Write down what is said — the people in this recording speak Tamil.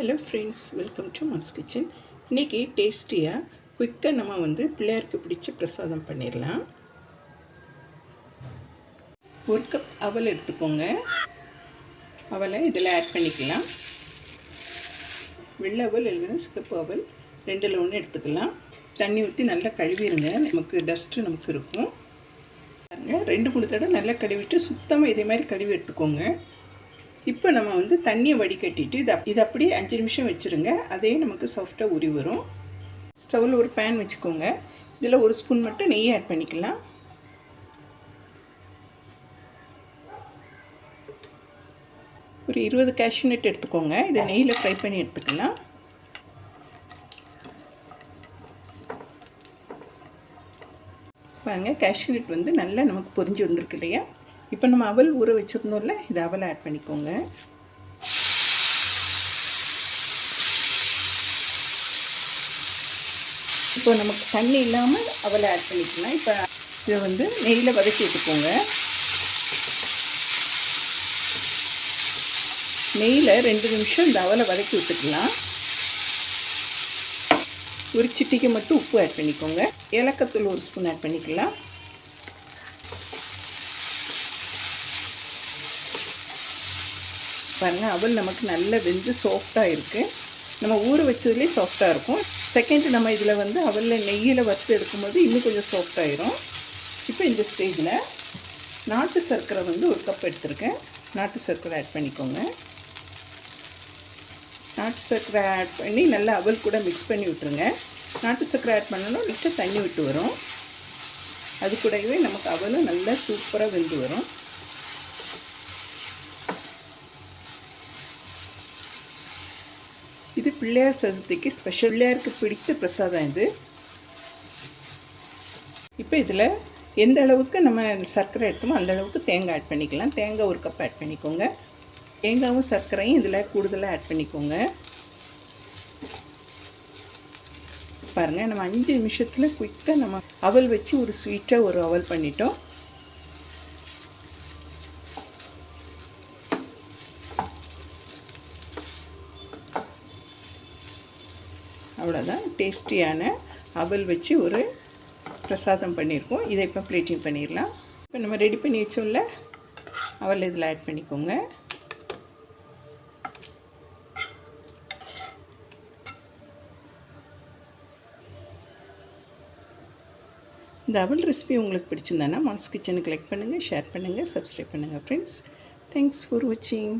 Hello friends welcome to mass kitchen இன்றைக்கி டேஸ்டியாக குயிக்காக நம்ம வந்து பிள்ளையாருக்கு பிடிச்ச பிரசாதம் பண்ணிடலாம் ஒரு கப் அவல் எடுத்துக்கோங்க. அவலை இதில் ஆட் பண்ணிக்கலாம். வெள்ளை அவல் இல்லைன்னா சிகப்பு அவல் ரெண்டில் ஒன்று எடுத்துக்கலாம். தண்ணி ஊற்றி நல்லா கழுவிடுங்க நமக்கு டஸ்ட்டு நமக்கு இருக்கும். ரெண்டு மூணு தடவை நல்லா கழுவிட்டு சுத்தமாக இதே மாதிரி கழுவி எடுத்துக்கோங்க. இப்போ நம்ம வந்து தண்ணியை வடிகட்டிட்டு இதை இது அப்படியே அஞ்சு நிமிஷம் வச்சுருங்க. அதே நமக்கு சாஃப்டாக உரி வரும். ஸ்டவ்வில் ஒரு பேன் வச்சுக்கோங்க. இதில் ஒரு ஸ்பூன் மட்டும் நெய் ஆட் பண்ணிக்கலாம். ஒரு இருபது கேஷ்யூ நட் எடுத்துக்கோங்க. இதை நெய்யில் ஃப்ரை பண்ணி எடுத்துக்கலாம். பாருங்கள் கேஷ்யூ நட் வந்து நல்லா நமக்கு பொரிஞ்சு வந்திருக்கு இல்லையா? இப்போ நம்ம அவல் ஊற வச்சுருந்தோம்ல இது அவல் ஆட் பண்ணிக்கோங்க. இப்போ நமக்கு தண்ணி இல்லாமல் அவலை ஆட் பண்ணிக்கலாம். இப்போ இதை வந்து நெய்யில் வதக்கி விட்டுக்கோங்க நெய்யில் ரெண்டு நிமிஷம் இந்த அவலை வதக்கி விட்டுக்கலாம். ஒரு சிட்டிக்கு மட்டும் உப்பு ஆட் பண்ணிக்கோங்க. ஏலக்கத்தூள் ஒரு ஸ்பூன் ஆட் பண்ணிக்கலாம். பாருங்கள் அவள் நமக்கு நல்ல வெந்து சாஃப்டாக இருக்குது நம்ம ஊற வச்சதுலேயே சாஃப்டாக இருக்கும். செகண்ட் நம்ம இதில் வந்து அவலில் நெய்யில் வறுத்து எடுக்கும்போது இன்னும் கொஞ்சம் சாஃப்டாயிரும் இப்போ இந்த ஸ்டேஜில் நாட்டு சர்க்கரை வந்து ஒரு கப் எடுத்திருக்கேன். நாட்டு சர்க்கரை ஆட் பண்ணிக்கோங்க. நாட்டு சர்க்கரை ஆட் பண்ணி நல்லா அவல் கூட மிக்ஸ் பண்ணி விட்டுருங்க. நாட்டு சர்க்கரை ஆட் பண்ணணும் லிட்டர் தண்ணி விட்டு வரும். அது கூடவே நமக்கு அவலும் நல்லா சூப்பராக வெந்து வரும். இது பிள்ளையார் சதுர்த்திக்கு ஸ்பெஷல் பிள்ளையாருக்கு பிடித்த பிரசாதம் இது. இப்போ இதில் எந்த அளவுக்கு நம்ம சர்க்கரை எடுத்தோமோ அந்த அளவுக்கு தேங்காய் ஆட் பண்ணிக்கலாம். தேங்காய் ஒரு கப் ஆட் பண்ணிக்கோங்க. தேங்காயும் சர்க்கரையும் இதில் கூடுதலாக ஆட் பண்ணிக்கோங்க. பாருங்கள் நம்ம அஞ்சு நிமிஷத்தில் குயிக்காக நம்ம அவல் வச்சு ஒரு ஸ்வீட்டாக ஒரு அவல் பண்ணிட்டோம். அவ்வளோதான் டேஸ்டியான அவல் வச்சு ஒரு பிரசாதம் பண்ணியிருக்கோம் இதை இப்போ ப்ளேட்டிங் பண்ணிடலாம். இப்போ நம்ம ரெடி பண்ணி வச்சோம்ல அவல் இதில் ஆட் பண்ணிக்கோங்க. இந்த அவல் ரெசிபி உங்களுக்கு பிடிச்சிருந்தானா மால்ஸ் கிச்சனுக்கு லைக் பண்ணுங்கள் ஷேர் பண்ணுங்கள் சப்ஸ்கிரைப் பண்ணுங்கள் ஃப்ரெண்ட்ஸ் தேங்க்ஸ் ஃபார் வாட்சிங்